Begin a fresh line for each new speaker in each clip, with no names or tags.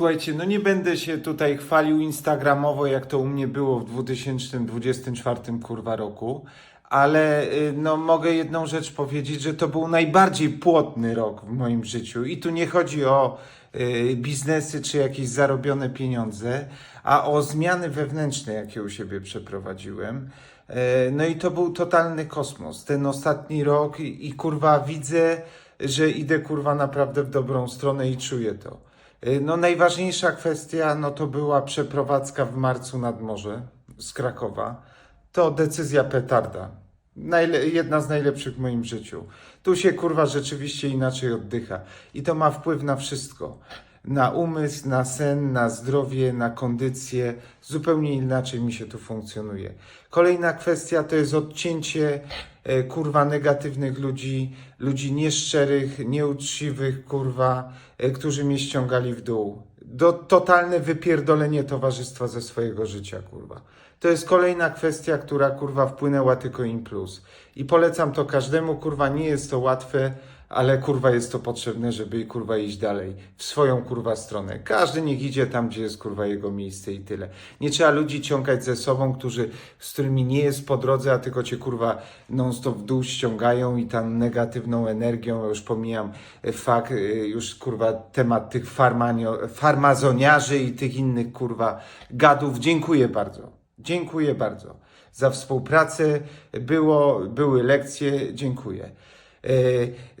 Słuchajcie, no nie będę się tutaj chwalił instagramowo, jak to u mnie było w 2024 kurwa roku, ale y, no mogę jedną rzecz powiedzieć, że to był najbardziej płodny rok w moim życiu i tu nie chodzi o y, biznesy czy jakieś zarobione pieniądze, a o zmiany wewnętrzne, jakie u siebie przeprowadziłem. E, No i to był totalny kosmos. Ten ostatni rok i, i kurwa widzę, że idę kurwa naprawdę w dobrą stronę i czuję to. Y, No najważniejsza kwestia, no to była przeprowadzka w marcu nad morze z Krakowa. To decyzja petarda. Najle- jedna z najlepszych w moim życiu. Tu się kurwa rzeczywiście inaczej oddycha. I to ma wpływ na wszystko. Na umysł, na sen, na zdrowie, na kondycję. Zupełnie inaczej mi się tu funkcjonuje. Kolejna kwestia to jest odcięcie e, kurwa negatywnych ludzi, ludzi nieszczerych, nieuczciwych, kurwa, e, którzy mnie ściągali w dół. Do, totalne wypierdolenie towarzystwa ze swojego życia, kurwa. To jest kolejna kwestia, która kurwa wpłynęła tylko im plus. I polecam to każdemu, kurwa, nie jest to łatwe, ale kurwa jest to potrzebne, żeby kurwa iść dalej w swoją kurwa stronę. Każdy niech idzie tam, gdzie jest kurwa jego miejsce i tyle. Nie trzeba ludzi ciągać ze sobą, którzy, z którymi nie jest po drodze, a tylko cię kurwa non-stop w dół ściągają i tam negatywną energią, już pomijam e, fakt, e, już kurwa temat tych farmanio, farmazoniarzy i tych innych kurwa gadów. Dziękuję bardzo. Dziękuję bardzo za współpracę. Było, były lekcje. Dziękuję. E,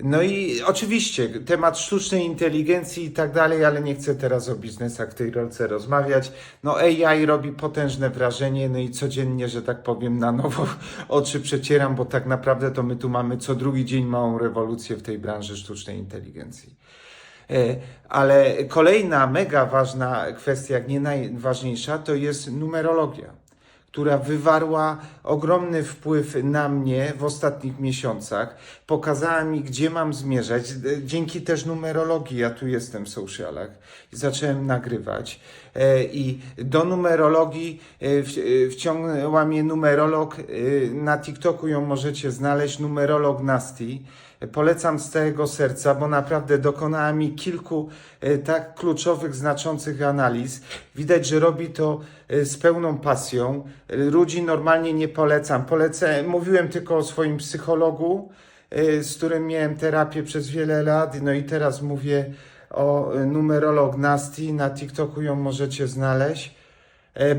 No i oczywiście temat sztucznej inteligencji i tak dalej, ale nie chcę teraz o biznesach w tej rolce rozmawiać. No AI robi potężne wrażenie, no i codziennie, że tak powiem, na nowo oczy przecieram, bo tak naprawdę to my tu mamy co drugi dzień małą rewolucję w tej branży sztucznej inteligencji. E, Ale kolejna mega ważna kwestia, jak nie najważniejsza, to jest numerologia, która wywarła ogromny wpływ na mnie w ostatnich miesiącach. Pokazała mi, gdzie mam zmierzać. D- Dzięki też numerologii, ja tu jestem w socialach zacząłem nagrywać. E, I do numerologii e, e, wciągnęła mnie numerolog. e, Na TikToku ją możecie znaleźć, numerolog Nasty. Polecam z całego serca, bo naprawdę dokonała mi kilku e, tak kluczowych, znaczących analiz. Widać, że robi to e, z pełną pasją. Ludzi normalnie nie polecam. Polecę, mówiłem tylko o swoim psychologu, e, z którym miałem terapię przez wiele lat. No i teraz mówię o numerolog Nasty. Na TikToku ją możecie znaleźć.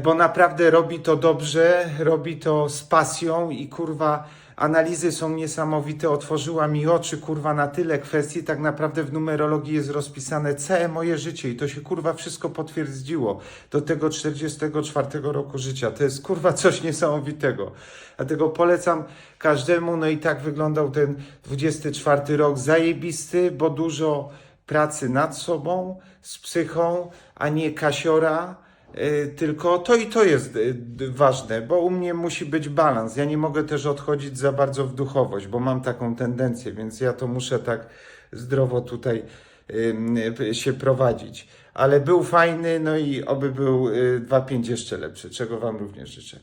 Bo naprawdę robi to dobrze, robi to z pasją i kurwa analizy są niesamowite, otworzyła mi oczy kurwa na tyle kwestii, tak naprawdę w numerologii jest rozpisane całe moje życie i to się kurwa wszystko potwierdziło do tego 44 roku życia. To jest kurwa coś niesamowitego. Dlatego polecam każdemu, no i tak wyglądał ten 24 rok zajebisty, bo dużo pracy nad sobą, z psychą, a nie kasiora. Y, Tylko to i to jest y, ważne, bo u mnie musi być balans. Ja nie mogę też odchodzić za bardzo w duchowość, bo mam taką tendencję, więc ja to muszę tak zdrowo tutaj y, się prowadzić. Ale był fajny, no i oby był y, 2.5 jeszcze lepszy, czego Wam również życzę.